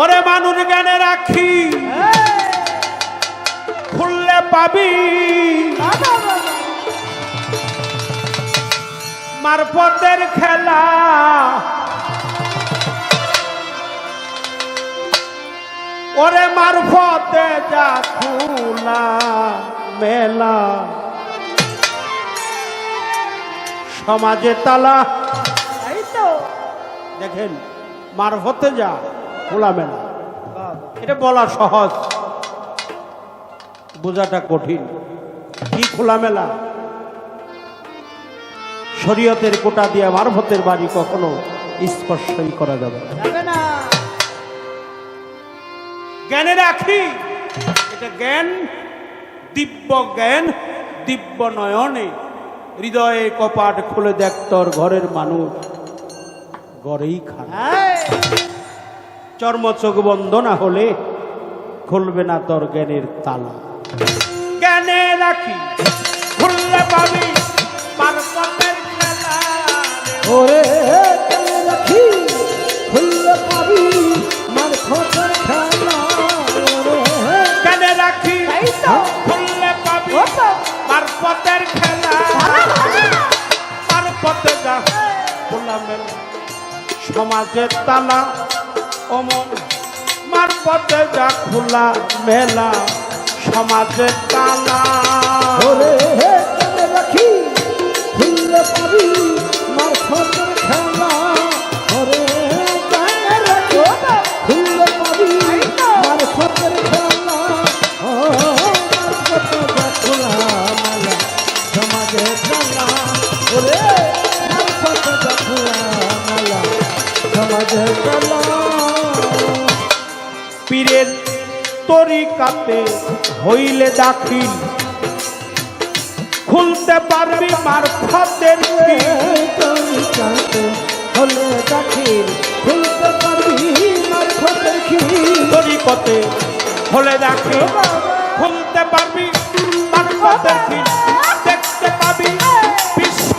ওরে মানুষ জ্ঞানে রাখি। খুললে পাবি। মারফতের খেলা। ওরে মারফতে যা খুলা মেলা। সমাজে তালা। দেখেন মারফতে যা। খোলা মেলা এটা বলা সহজ। বোঝাটা কঠিন। কি খোলামেলা? শরীয়তের কোটা দিয়ে মারফতের বাড়ি কখনো স্পর্শই করা যাবে না। জ্ঞানে রাখি এটা জ্ঞান দিব্য জ্ঞান দিব্য নয়নে। হৃদয়ে কপাট খুলে দেখ তোর ঘরের মানুষ। ঘরেই খানা এই, চর্ম চোখ বন্ধ না হলে খুলবে না তোর জ্ঞানের তালা। জ্ঞানে রাখি খুললে পাবি খেলা ওরে রাখি খুললে পাবি মার খেলা ওরে জ্ঞানে রাখি খুললে পাবি মারফতের খেলা মারফতে যা সমাজের তালা। অমন মার পথে যা খোলা মেলা সমাজে তালা। রাখি খুললে পারি মার খেলা। তরিকাতে হইলে দাখিল। খুলতে পারবি মারফতের তরিকতে হলে দাখিল। খুলতে পারবি মারফতের দেখতে পাবি বিশ্ব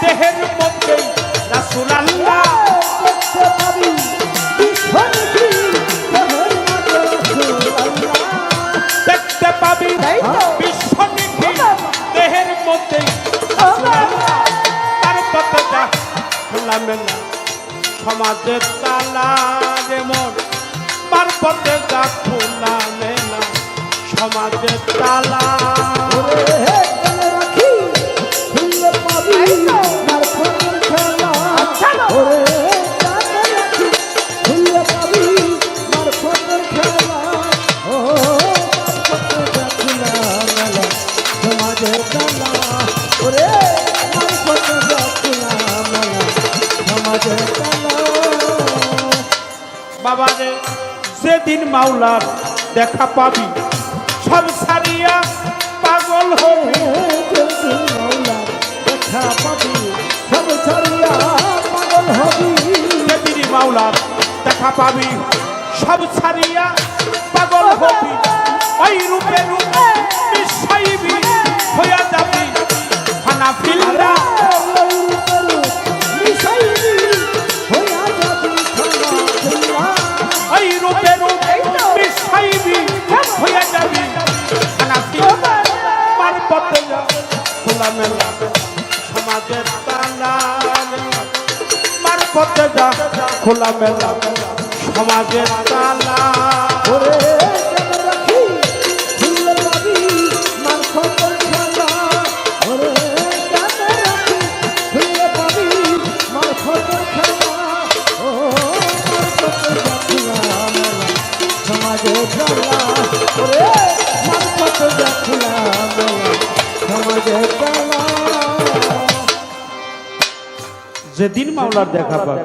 দেহের মেলা সমাজের তালা যেমন তার পথে যা খোলা মেলা সমাজের তালা। রাখি বাবা রে যেদিন মাওলার দেখা পাবি। সব সারিয়া পাগল হবি দেখা পাবি। সব ছাড়িয়া পাগল হবি। যেদিন মাওলার দেখা পাবি। সব ছাড়িয়া পাগল হবি। ওই রূপে রূপে বিশ্বাইবি হইয়া যাবি। খানা ফিল্লা পথে যা খোলা মেলা সমাজের তালা। যেদিন মাওলার দেখা পাবে।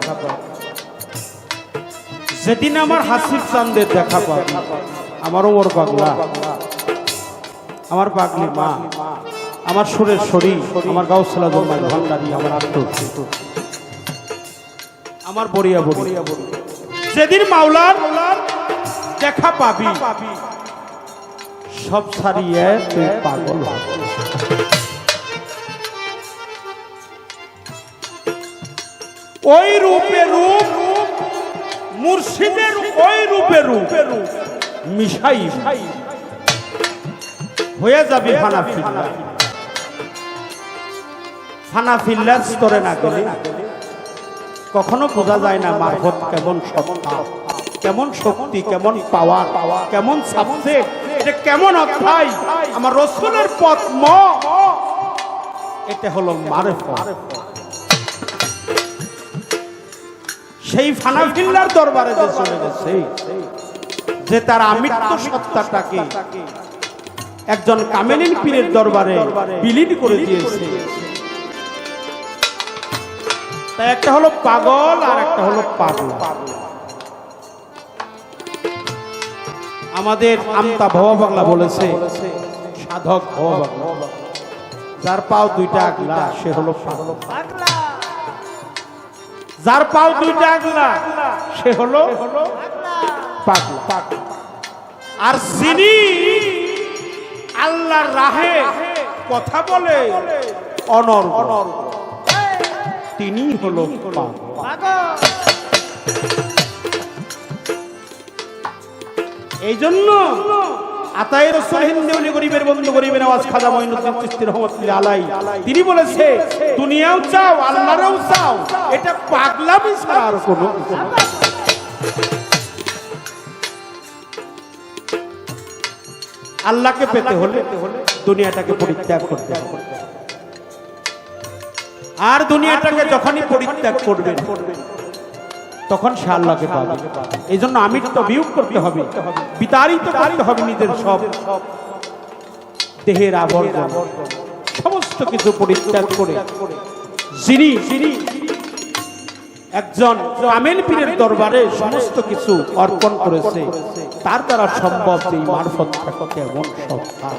যেদিন আমার হাসির চান্দের দেখা পাবে। আমার ওর পাগলা আমার পাগলি মা। আমার সুরের শরীর আমার গাউসলা জন্মায় ভান্ডারি, আমার আত্ম আমার বড়িয়া বড়িয়া যেদিন মাওলার দেখা পাবি, সব ছাড়িয়ে তুই পাগল ওই রূপে রূপ, মুর্শিদের ওই রূপে রূপ মিশাই হয়ে যাবে হানাফিল্লা হানাফিল্লার স্তরে না গেলে কখনো বোঝা যায় না মারফত কেমন সত্তা, কেমন শক্তি, কেমন পাওয়ার, কেমন সাবজেক্ট এটা কেমন অধ্যায়, আমার রসুলের পথ ম, এটা হলো মারফত। সেই ফানাফিল্লার দরবারে যে চলে গেছে, যে তার আমৃত্য সত্তাটাকে একজন কামেলিন পীরের দরবারে বিলীন করে দিয়েছে। একটা হলো পাগল আর একটা হলো পাগল। আমাদের আমতা ভবা বাংলা বলেছে, সাধক ভবা বাংলা। যার পাও দুইটা আগলা সে হলো পাগল। যার পাও দুইটা আগলা সে হলো আর যিনি আল্লাহর রাহে কথা বলে অনর অনর তিনি হলো এই জন্য আতায়ের গরিবের বন্ধু, গরিবের আওয়াজ খাজা মঈনুদ্দিন চিশতি রহমতুল্লাহ আলাই তিনি বলেছে, দুনিয়াও চাও, আল্লাহরও চাও। এটা পাগলামি ছাড়া আর কোনো আল্লাহকে পেতে হলে দুনিয়াটাকে পরিত্যাগ করতে হবে। আর দুনিয়াটাকে যখনই পরিত্যাগ করবেন তখন সে আল্লাহকে পাবে। এই জন্য আমির তো বিয়োগ করতে হবে। বিতাড়িত করতে হবে নিজের সব দেহের আবর্জন। সমস্ত কিছু পরিত্যাগ করে। যিনি একজন আমেল পীরের দরবারে সমস্ত কিছু অর্পণ করেছে, তার দ্বারা সম্ভব এই মারফত থাকা কেমন সত্তা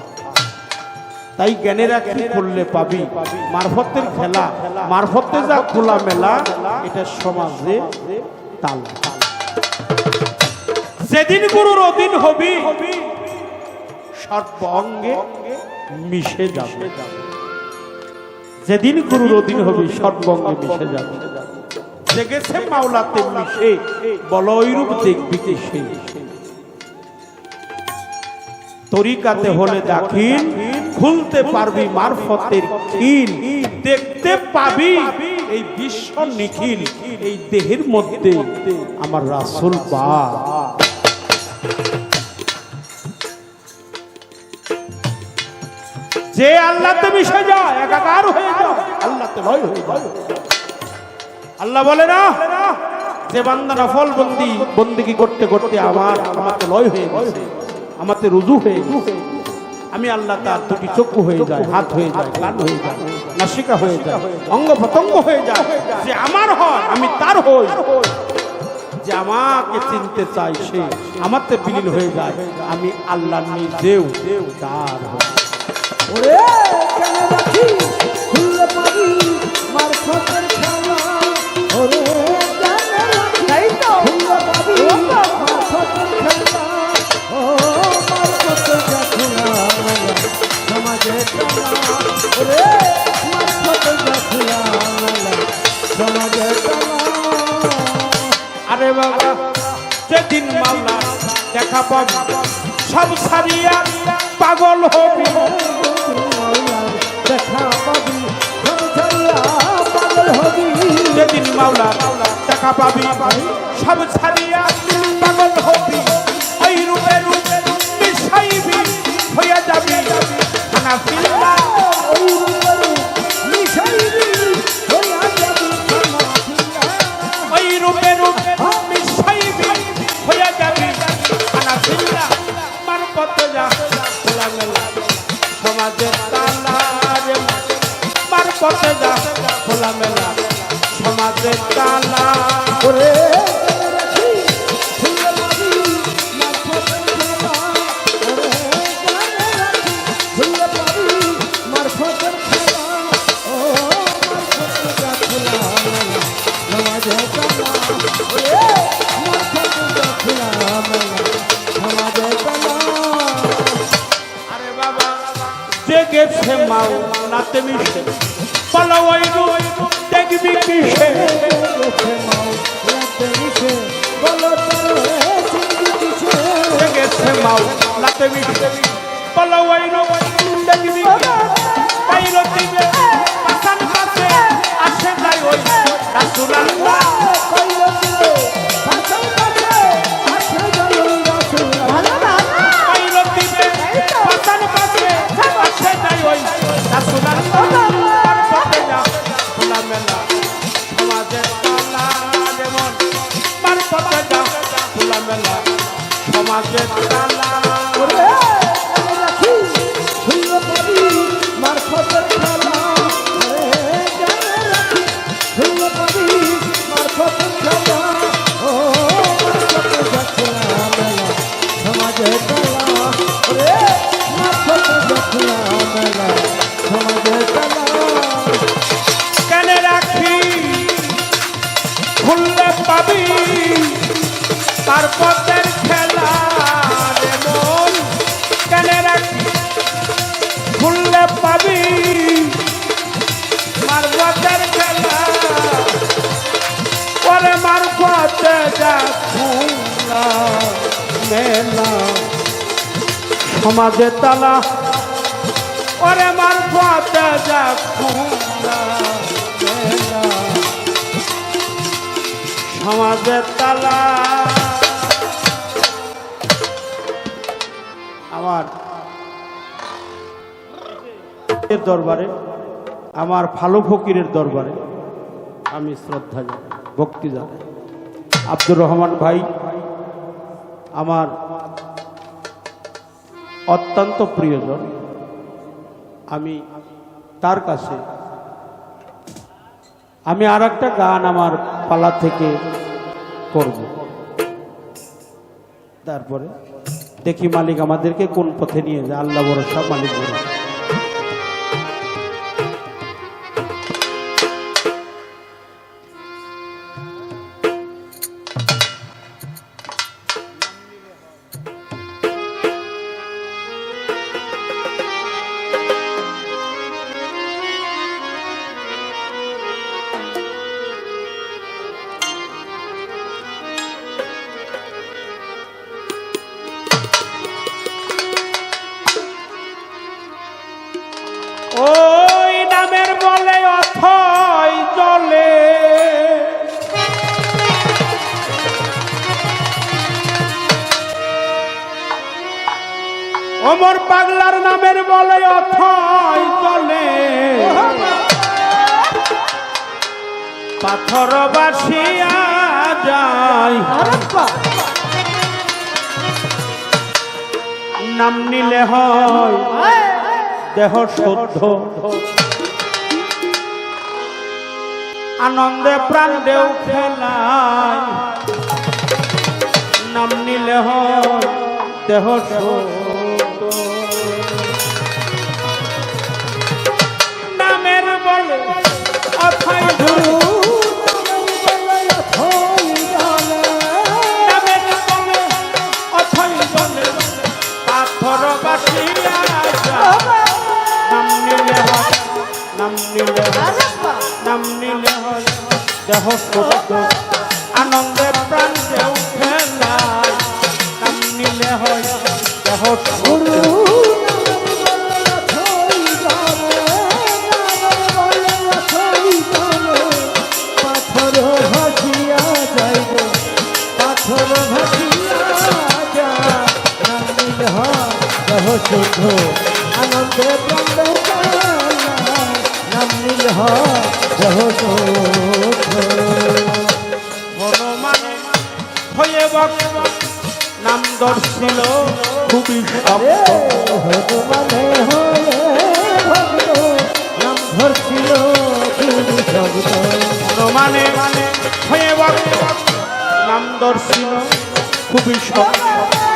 তাই জ্ঞানেরা কি করলে পাবি? মারফতের খেলা। মারফতে যা খোলা মেলা এটা সমাজে তাল। যেদিন গুরুর অধীন হবি সর্ব অঙ্গে মিশে যাবে। যেদিন গুরুর অধীন হবি সর্বঙ্গে মিশে যাবে। জেগেছে মাওলাতে মিশে বল ওইরূপ দেখবি কি সে। তরিকাতে হলে দাখিল খুলতে পারবি মারফতের খিল। দেখতে পাবি এই বিশ্ব নিখিল এই দেহের মধ্যে আমার রাসুল বা যে আল্লাহতে মিশে যায়, একাকার হয়ে যায়, আল্লাহতে লয় হয়ে যায়। আল্লাহ বলে না, যে বান্দা নফল বন্দি বন্দিগি করতে করতে আমার আমাকে লয় হয়ে গেছে, আমাতে রুজু হয়ে গেছে। আমি আল্লাহ তার দুটি চক্ষু হয়ে যায়, হাত হয়ে যায়, কান হয়ে যায়, নাসিকা হয়ে যায়, অঙ্গ প্রত্যঙ্গ হয়ে যায়। যে আমার হয়, আমি তার হই। যে আমাকে চিনতে চাই সে আমাতে বিলীন হয়ে যায়। আমি আল্লাহ নিজেও তার ওরে, কেন রাখি? খুললে পাবি মারফতের আরে বাবা, যেদিন মাওলা দেখা পাবি, সব সারিয়া পাগল হবি। দেখা পাবি পাগল হবি যেদিন মাওলা দেখা পাবি, সব ছাড়িয়া পাবি। তার খেলা রে রাখি। খুললে পাবি। মার খেলা। পরে মার মেলা। সমাজে তালা। ওরে মার যা খুললা সমাজের তালা। আমার দরবারে, আমার ভালো ফকিরের দরবারে আমি শ্রদ্ধা জানাই, ভক্তি জানাই। আব্দুর রহমান ভাই, আমার অত্যন্ত প্রিয়জন। আমি তার কাছে, আমি আর একটা গান আমার পালা থেকে করব। তারপরে দেখি মালিক আমাদেরকে কোন পথে নিয়ে যায়। আল্লাহ ভরসা, মালিক ভরসা। পাথর বাসিয়া যায় নাম নিলে হয় দেহ শুদ্ধ। আনন্দে প্রাণ দেও খেলায় নাম নিলে হয় দেহ শুদ্ধ। নামের বলে অথাই ধরু নাম নিলে নাম নিলে দেহ শুদ্ধ, আনন্দে প্রাণ দেও খেলায় নাম নিলে হয় দেহ শুদ্ধ পাথর শুদ্ধ বনমানে হয়ে ভক্ত নাম দর্শিল খুবই হনুমানে হয়ে ভক্ত নাম ধরছিল। শব্দ বনমানে হয়ে ভক্ত নাম দর্শিল খুবই শব্দ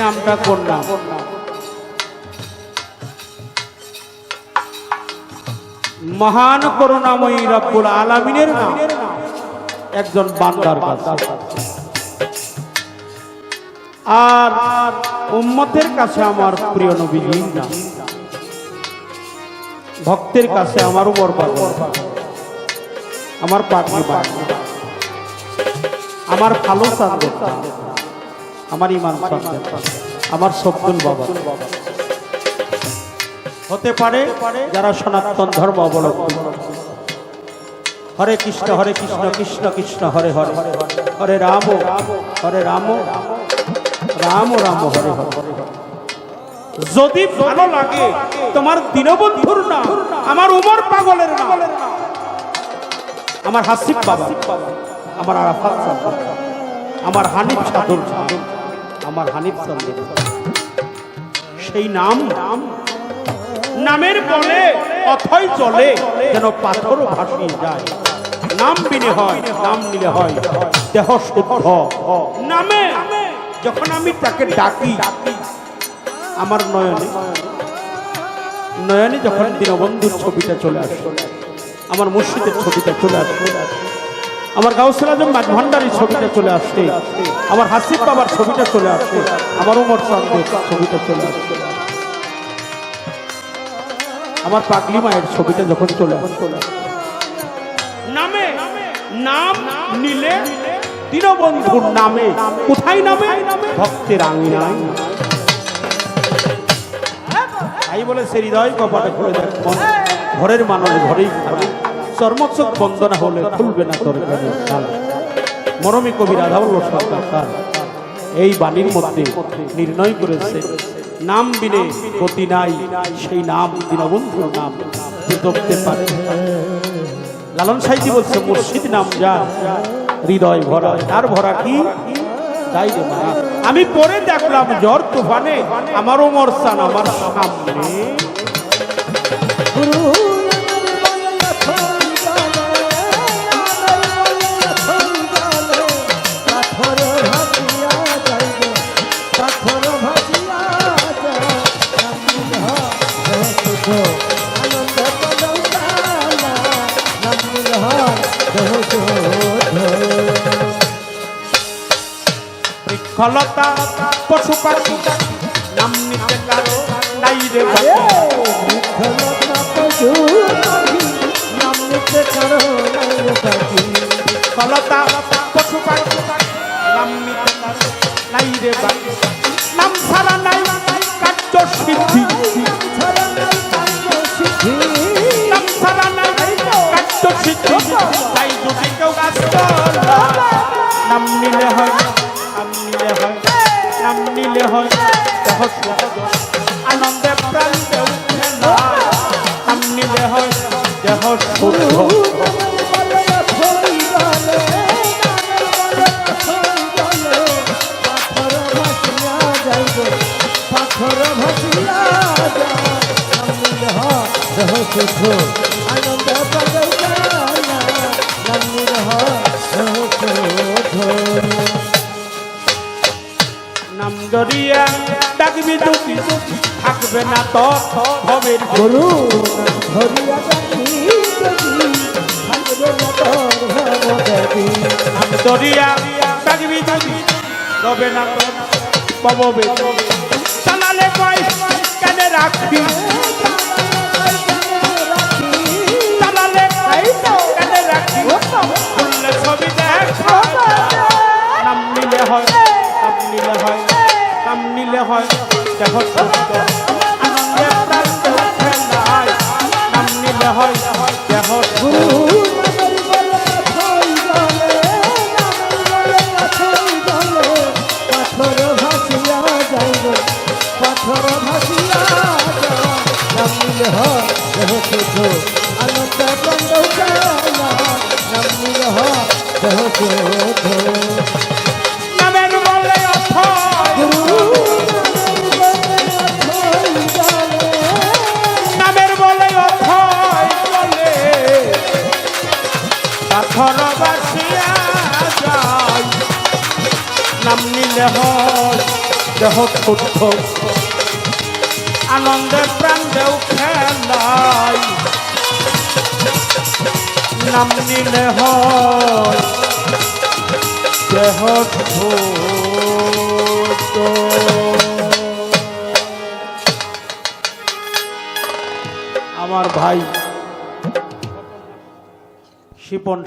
নামটা কোন নাম মহান করুণাময়ী রব্বুল আলামিনের নাম। একজন বান্দার আর উম্মতের কাছে আমার প্রিয় নবীজির নাম। ভক্তের কাছে আমার উপর আমার পাগলি আমার ভালো চাঁদের আমার ইমান আমার সব্দুল বাবা। হতে পারে যারা সনাতন ধর্ম অবলম্বন হরে কৃষ্ণ হরে কৃষ্ণ কৃষ্ণ কৃষ্ণ হরে হরে হরে। রাম হরে রাম রাম। রাম। হরে হরে। যদি ভালো লাগে তোমার দীনবন্ধুর না আমার উমর পাগলের না আমার হাসিফ বাবা। আমার আরাফাত আমার হানিফ সাধুর আমার হানিফ চন্দ্র সেই নাম নাম নামের বলে অথই চলে যেন পাথর ভাসিয়ে যায়। নাম বিনে হয় নাম নিলে হয় দেহ শুদ্ধ। নামে, যখন আমি তাকে ডাকি, আমার নয়নে নয়নে যখন দীনবন্ধুর ছবিটা চলে আসে, আমার মুর্শিদের ছবিটা চলে আসে আমার গাউসুল আজম ভান্ডারির ছবিটা চলে আসে আমার হাসিফ বাবার ছবিটা চলে আসছে, আমার উমর চন্দ্রের ছবিটা চলে আসে আমার পাগলি মায়ের ছবিটা যখন চলে নামে, নাম নিলে দীনবন্ধুর নামে, কোথায় নামে? ভক্তের আঙিনায়। তাই বলে, সে হৃদয় কপাটে খুলে দেখ ঘরের মানুষ ঘরেই খাবে। চর্মচক বন্দনা হলে খুলবে না তোর। মরমী কবি রাধাবল্ল সরকার এই বাণীর মধ্যে নির্ণয় করেছে, নাম বিনে গতি নাই, সেই নাম দীনবন্ধুর নাম যে পারে। লালন সাইজি বলছে, মুর্শিদ নাম যা, হৃদয় ভরা, তার ভরা কি? তাই আমি পরে দেখলাম জ্বর তুফানে, আমার ওমর সান আমার সামনে। বৃক্ষলতা পশু পাখি নাম নিতে কারও নাই রে। বৃক্ষলতা পশু পাখি নাম নিতে কারও নাই রে বাকি নাম ছাড়া নাই কার্য সিদ্ধি। নাম ছাড়া নাই কার্য সিদ্ধি। তাই যদি কেউ নাম নিলে হয় নাম নিলে হয় দেহ আনন্দে প্রাণ উঠে না। নাম নিলে দেহ শুদ্ধ। পাথর ভাসিয়া দেহ সুখ আনন্দ ডাকবি দুটি। থাকবে না তো ভবের গরু ডাকি দেবী থাকবে দুটি। রবে না তো পাববে চালালে কয় কেন রাখবি? 然后 শুদ্ধ আনন্দে প্রাণ দেও খেলাই। নাম নিলে হয় দেহ আমার ভাই শিপন